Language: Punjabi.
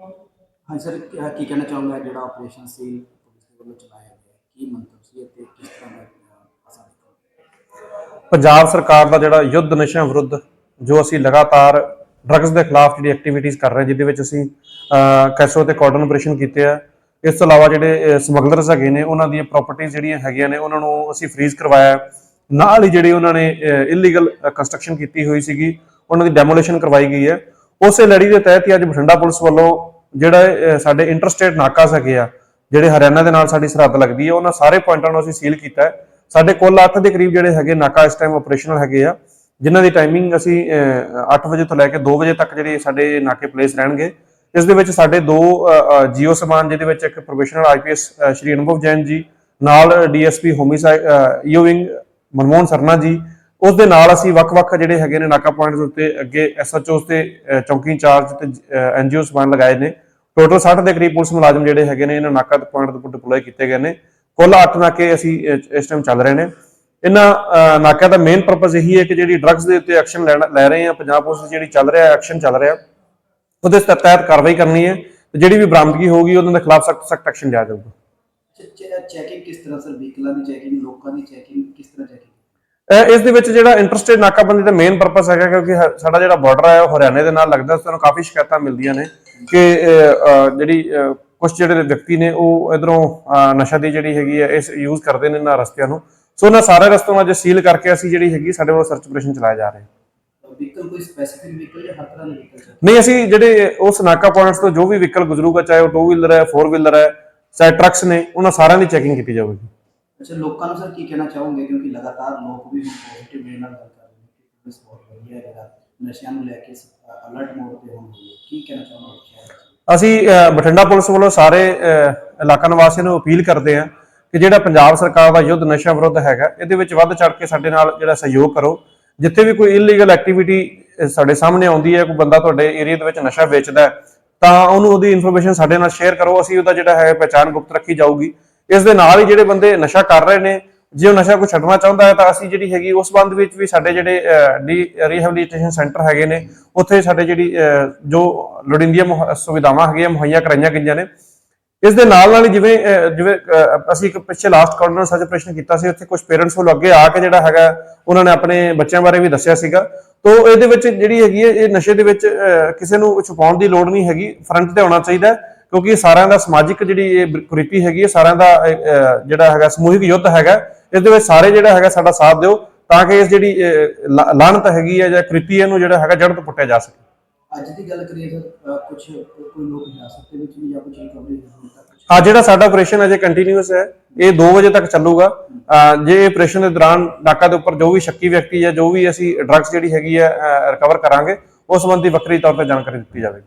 ਹਾਂ ਸਰ, ਕੀ ਕਹਿਣਾ ਚਾਹੁੰਗਾ ਜਿਹੜਾ ਆਪਰੇਸ਼ਨ ਸੀ, ਪੁਲਿਸ ਦੇ ਵੱਲੋਂ ਚਲਾਇਆ ਗਿਆ? ਕੀ ਮੰਤਵ ਸੀ ਅਤੇ ਕਿਸ ਤਰ੍ਹਾਂ ਦਾ ਅਸਰ ਨਿਕਲਿਆ ਪੰਜਾਬ ਸਰਕਾਰ ਦਾ ਜਿਹੜਾ ਯੁੱਧ ਨਸ਼ਿਆਂ ਵਿਰੁੱਧ, ਜੋ ਅਸੀਂ ਲਗਾਤਾਰ ਡਰੱਗਸ ਦੇ ਖਿਲਾਫ ਜਿਹੜੀ ਐਕਟੀਵਿਟੀਜ਼ ਕਰ ਰਹੇ, ਜਿਹਦੇ ਵਿੱਚ ਅਸੀਂ ਕੈਸੋ ਤੇ ਕਾਰਡਨ ਆਪਰੇਸ਼ਨ ਕੀਤੇ ਆ, ਇਸ ਤੋਂ ਇਲਾਵਾ ਜਿਹੜੇ ਸਮਗਲਰਸ ਹੈਗੇ ਨੇ, ਉਹਨਾਂ ਦੀਆਂ ਪ੍ਰਾਪਰਟੀਆਂ ਜਿਹੜੀਆਂ ਹੈਗੀਆਂ ਨੇ, ਉਹਨਾਂ ਨੂੰ ਅਸੀਂ ਫ੍ਰੀਜ਼ ਕਰਵਾਇਆ। ਨਾਲ ਹੀ ਜਿਹੜੀ ਉਹਨਾਂ ਨੇ ਇਲੀਗਲ ਕੰਸਟਰਕਸ਼ਨ ਕੀਤੀ ਹੋਈ ਸੀਗੀ, ਉਹਨਾਂ ਦੀ ਡੈਮੋਲੀਸ਼ਨ ਕਰਵਾਈ ਗਈ ਹੈ। ਉਸੇ ਲੜੀ ਦੇ ਤਹਿਤ ਹੀ ਅੱਜ ਬਠਿੰਡਾ ਪੁਲਿਸ ਵੱਲੋਂ ਜਿਹੜਾ ਸਾਡੇ ਇੰਟਰਸਟੇਟ ਨਾਕਾਸ ਹੈਗੇ ਆ, ਜਿਹੜੇ ਹਰਿਆਣਾ ਦੇ ਨਾਲ ਸਾਡੀ ਸਰਹੱਦ ਲੱਗਦੀ ਹੈ ਉਹਨਾਂ ਸਾਰੇ ਪੁਆਇੰਟਾਂ ਨੂੰ ਅਸੀਂ ਸੀਲ ਕੀਤਾ ਹੈ। ਸਾਡੇ ਕੋਲ 8 ਦੇ ਕਰੀਬ ਜਿਹੜੇ ਹੈਗੇ ਨਾਕਾ ਇਸ ਟਾਈਮ ਆਪਰੇਸ਼ਨਲ ਹੈਗੇ ਆ, ਜਿਨ੍ਹਾਂ ਦੀ ਟਾਈਮਿੰਗ ਅਸੀਂ 8 ਵਜੇ ਤੋਂ ਲੈ ਕੇ 2 ਵਜੇ ਤੱਕ ਜਿਹੜੇ ਸਾਡੇ ਨਾਕੇ ਪਲੇਸ ਰਹਿਣਗੇ। ਇਸ ਦੇ ਵਿੱਚ ਸਾਡੇ ਦੋ ਜੀਓ ਸਮਾਨ, ਜਿਹਦੇ ਵਿੱਚ ਇੱਕ ਪ੍ਰੋਫੈਸ਼ਨਲ ਆਈਪੀਐਸ ਸ਼੍ਰੀ ਅਨੁਭਵ ਜੈਨ ਜੀ, ਨਾਲ ਡੀਐਸਪੀ ਹੋਮਿਸਾਈਡ ਈਓਵਿੰਗ ਮਨਮੋਹਨ ਸਰਨਾ ਜੀ ਉਸ ਦੇ ਨਾਲ ਅਸੀਂ ਵੱਖ-ਵੱਖ ਜਿਹੜੇ ਹੈਗੇ ਨੇ ਨਾਕਾ ਪੁਆਇੰਟਸ ਉੱਤੇ ਅੱਗੇ ਐਸਐਚਓਸ ਤੇ ਚੌਂਕੀ ਇੰਚਾਰਜ ਤੇ ਐਨਜੀਓ ਸਮਾਨ ਲਗਾਏ ਨੇ। ਟੋਟਲ 60 ਦੇ ਕਰੀਬ ਪੁਲਿਸ ਮੁਲਾਜ਼ਮ ਜਿਹੜੇ ਹੈਗੇ ਨੇ, ਇਹਨਾਂ ਨਾਕਾ ਪੁਆਇੰਟ ਦੇ ਡਿਪਲੋਏ ਕੀਤੇ ਗਏ ਨੇ। ਕੁੱਲ 8 ਨਾਕੇ ਅਸੀਂ ਇਸ ਟਾਈਮ ਚੱਲ ਰਹੇ ਨੇ। ਇਹਨਾਂ ਨਾਕਿਆਂ ਦਾ ਮੇਨ ਪਰਪਸ ਇਹੀ ਹੈ ਕਿ ਜਿਹੜੀ ਡਰੱਗਸ ਦੇ ਉੱਤੇ ਐਕਸ਼ਨ ਲੈ ਰਹੇ ਆ, ਪੰਜਾਬ ਪੁਲਿਸ ਦੀ ਜਿਹੜੀ ਚੱਲ ਰਿਹਾ ਐਕਸ਼ਨ ਚੱਲ ਰਿਹਾ, ਉਹਦੇ ਤਹਿਤ ਕਾਰਵਾਈ ਕਰਨੀ ਹੈ। ਤੇ ਜਿਹੜੀ ਵੀ ਬਰਾਮਦਗੀ ਹੋਊਗੀ, ਉਹਨਾਂ ਦੇ ਖਿਲਾਫ ਸਖਤ ਸਖਤ ਐਕਸ਼ਨ ਲਿਆ ਜਾਊਗਾ। ਚੈਕਿੰਗ ਕਿਸ ਤਰ੍ਹਾਂ ਸਰ ਵਹੀਕਲਾਂ ਦੀ ਚੈਕਿੰਗ ਲੋਕਾਂ ਦੀ ਚੈਕਿੰਗ ਕਿਸ ਤਰ੍ਹਾਂ ਚੈਕਿੰਗ ਇਸ ਦੇ ਵਿੱਚ ਜਿਹੜਾ ਇੰਟਰਸਟੇਟ ਨਾਕਾਬੰਦੀ ਦਾ ਮੇਨ ਪਰਪਸ ਹੈਗਾ ਕਿਉਂਕਿ ਸਾਡਾ ਜਿਹੜਾ ਬਾਰਡਰ ਹੈ ਉਹ ਹਰਿਆਣੇ ਦੇ ਨਾਲ ਲੱਗਦਾ ਤੋਂ ਕਾਫੀ ਸ਼ਿਕਾਇਤਾਂ ਮਿਲਦੀਆਂ ਨੇ ਕਿ ਜਿਹੜੀ ਕੁਝ ਜਿਹੜੇ ਵਿਅਕਤੀ ਨੇ ਉਹ ਇਧਰੋਂ ਨਸ਼ਾ ਦੀ ਜਿਹੜੀ ਹੈਗੀ ਹੈ ਇਸ ਯੂਜ਼ ਕਰਦੇ ਨੇ ਇਹਨਾਂ ਰਸਤਿਆਂ ਨੂੰ। ਸੋ ਉਹਨਾਂ ਸਾਰੇ ਰਸਤਿਆਂ ਨੂੰ ਅੱਜ ਸੀਲ ਕਰਕੇ ਅਸੀਂ ਜਿਹੜੀ ਹੈਗੀ ਸਾਡੇ ਵੱਲੋਂ ਸਰਚ ਆਪਰੇਸ਼ਨ ਚਲਾਇਆ ਜਾ ਰਿਹਾ। ਹੈ ਵਹੀਕਲ ਕੋਈ ਸਪੈਸੀਫਿਕ ਵਹੀਕਲ ਜਾਂ ਹਰ ਤਰ੍ਹਾਂ ਦੇ ਵਹੀਕਲ ਸਰ ਨਹੀਂ ਅਸੀਂ ਜਿਹੜੇ ਉਸ ਨਾਕਾ ਪੁਆਇੰਟਸ ਤੋਂ ਜੋ ਵੀ ਵਹੀਕਲ ਗੁਜ਼ਰੂਗਾ ਚਾਹੇ ਉਹ 2 ਵੀਲਰ ਹੈ 4 ਵੀਲਰ ਹੈ ਚਾਹੇ ਟਰੱਕਸ ਨੇ ਉਹਨਾਂ ਸਾਰਿਆਂ ਦੀ ਚੈਕਿੰਗ ਕੀਤੀ ਜਾਵੇਗੀ ਅੱਛਾ ਲੋਕਾਂ ਨੂੰ ਸਰ ਕੀ ਕਹਿਣਾ ਚਾਹੋਗੇ? ਕਿਉਂਕਿ ਲਗਾਤਾਰ ਲੋਕ ਵੀ ਪੋਜ਼ਿਟਿਵ ਵੇ ਨਾਲ ਗੱਲ ਕਰ ਰਹੇ ਨੇ ਕਿ ਪੁਲਿਸ ਬਹੁਤ ਵਧੀਆ ਹੈ ਜਿਹੜਾ ਨਸ਼ਿਆਂ ਨੂੰ ਲੈ ਕੇ ਅਲਰਟ ਮੋਡ ਤੇ ਹੋਣੀ ਕੀ ਕਹਿਣਾ ਚਾਹੋਗੇ ਅਸੀਂ ਬਠਿੰਡਾ ਪੁਲਿਸ ਵੱਲੋਂ ਸਾਰੇ ਇਲਾਕਾ ਨਿਵਾਸੀਆਂ ਨੂੰ ਅਪੀਲ ਕਰਦੇ ਹਾਂ ਕਿ ਜਿਹੜਾ ਪੰਜਾਬ ਸਰਕਾਰ ਦਾ ਯੁੱਧ ਨਸ਼ਾ ਵਿਰੁੱਧ ਹੈਗਾ ਇਹਦੇ ਵਿੱਚ ਵੱਧ ਚੜ ਕੇ ਸਾਡੇ ਨਾਲ ਜਿਹੜਾ ਸਹਿਯੋਗ ਕਰੋ। ਜਿੱਥੇ ਵੀ ਕੋਈ ਇਲੀਗਲ ਐਕਟੀਵਿਟੀ ਸਾਡੇ ਸਾਹਮਣੇ ਆਉਂਦੀ ਹੈ ਕੋਈ ਬੰਦਾ ਤੁਹਾਡੇ ਏਰੀਆ ਦੇ ਵਿੱਚ ਨਸ਼ਾ ਵੇਚਦਾ ਹੈ, ਤਾਂ ਉਹਨੂੰ ਉਹਦੀ ਇਨਫੋਰਮੇਸ਼ਨ ਸਾਡੇ ਨਾਲ ਸ਼ੇਅਰ ਕਰੋ। ਅਸੀਂ ਉਹਦਾ ਜਿਹੜਾ ਹੈ ਪਹਿਚਾਣ ਗੁਪਤ ਰੱਖੀ ਜਾਊਗੀ। ਇਸ ਦੇ ਨਾਲ ਹੀ ਜਿਹੜੇ ਬੰਦੇ ਨਸ਼ਾ ਕਰ ਰਹੇ ਨੇ ਜੇ ਉਹ ਨਸ਼ਾ ਕੋਈ ਛੱਡਣਾ ਚਾਹੁੰਦਾ ਹੈ ਤਾਂ ਅਸੀਂ ਜਿਹੜੀ ਹੈਗੀ ਉਸ ਬੰਦ ਵਿੱਚ ਵੀ ਸਾਡੇ ਜਿਹੜੇ ਰੀਹੈਬਿਲਿਟੇਸ਼ਨ ਸੈਂਟਰ ਹੈਗੇ ਨੇ ਉੱਥੇ ਸਾਡੇ ਜਿਹੜੀ ਜੋ ਲੋੜੀਂਦੀਆਂ ਸੁਵਿਧਾਵਾਂ ਹੈਗੀਆਂ ਮੁਹੱਈਆ ਕਰਾਈਆਂ ਗਈਆਂ ਨੇ। ਇਸ ਦੇ ਨਾਲ ਨਾਲ ਹੀ ਜਿਵੇਂ ਜਿਵੇਂ ਅਸੀਂ ਇੱਕ ਪਿੱਛੇ ਲਾਸਟ ਕਾਰਨਰ ਸਰਚ ਆਪਰੇਸ਼ਨ ਕੀਤਾ ਸੀ ਉੱਥੇ ਕੁਝ ਪੇਰੈਂਟਸ ਵੱਲੋਂ ਅੱਗੇ ਆ ਕੇ ਜਿਹੜਾ ਹੈਗਾ ਉਹਨਾਂ ਨੇ ਆਪਣੇ ਬੱਚਿਆਂ ਬਾਰੇ ਵੀ ਦੱਸਿਆ ਸੀਗਾ। ਤੋਂ ਇਹਦੇ ਵਿੱਚ ਜਿਹੜੀ ਹੈਗੀ ਹੈ ਇਹ ਨਸ਼ੇ ਦੇ ਵਿੱਚ ਅਹ, ਕਿਸੇ ਨੂੰ ਛੁਪਾਉਣ ਦੀ ਲੋੜ ਨਹੀਂ ਹੈਗੀ ਫਰੰਟ ਤੇ ਆਉਣਾ ਚਾਹੀਦਾ ਕਿਉਂਕਿ ਇਹ ਸਾਰਿਆਂ ਦਾ ਸਮਾਜਿਕ ਜਿਹੜੀ ਇਹ ਕੁਰੀਤੀ ਹੈਗੀ ਹੈ ਸਾਰਿਆਂ ਦਾ ਜਿਹੜਾ ਹੈਗਾ ਸਮੂਹਿਕ ਯੁੱਧ ਹੈਗਾ ਇਸ ਦੇ ਵਿੱਚ ਸਾਰੇ ਜਿਹੜਾ ਹੈਗਾ ਸਾਡਾ ਸਾਥ ਦਿਓ ਤਾਂ ਕਿ ਇਸ ਜਿਹੜੀ ਲਾਹਨਤ ਹੈਗੀ ਹੈ ਜਾਂ ਕ੍ਰਿਤੀ ਇਹਨੂੰ ਜਿਹੜਾ ਹੈਗਾ ਜੜ ਤੋਂ ਪੁੱਟਿਆ ਜਾ ਸਕੇ। ਅੱਜ ਦੀ ਗੱਲ ਕਰੀਏ ਸਰ ਕੁਝ ਕੋਈ ਲੋਕ ਹਿਰਾਸਤ ਦੇ ਵਿੱਚ ਵੀ ਜਾਂ ਕੁਝ ਰਿਕਵਰੀ? ਹਾਂ ਜਿਹੜਾ ਸਾਡਾ ਆਪਰੇਸ਼ਨ ਅਜੇ ਕੰਟੀਨਿਊਸ ਹੈ ਇਹ 2 ਵਜੇ ਤੱਕ ਚੱਲੂਗਾ। ਜੇ ਆਪਰੇਸ਼ਨ ਦੇ ਦੌਰਾਨ ਨਾਕਾ ਦੇ ਉੱਪਰ ਜੋ ਵੀ ਸ਼ੱਕੀ ਵਿਅਕਤੀ ਹੈ ਜੋ ਵੀ ਅਸੀਂ ਡਰੱਗਸ ਜਿਹੜੀ ਹੈਗੀ ਹੈ ਰਿਕਵਰ ਕਰਾਂਗੇ ਉਸ ਸੰਬੰਧੀ ਵੱਖਰੀ ਤੌਰ ਤੇ ਜਾਣਕਾਰੀ ਦਿੱਤੀ ਜਾਵੇਗੀ।